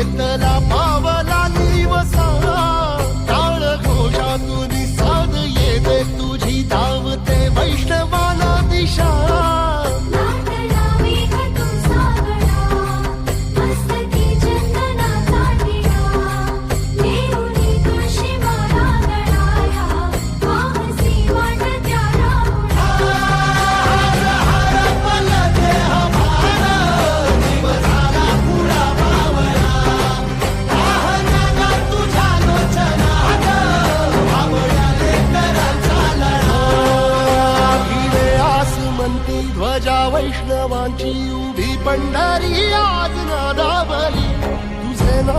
hit the ध्वजा वैष्णवांची उभी पंढरी आज नादावर.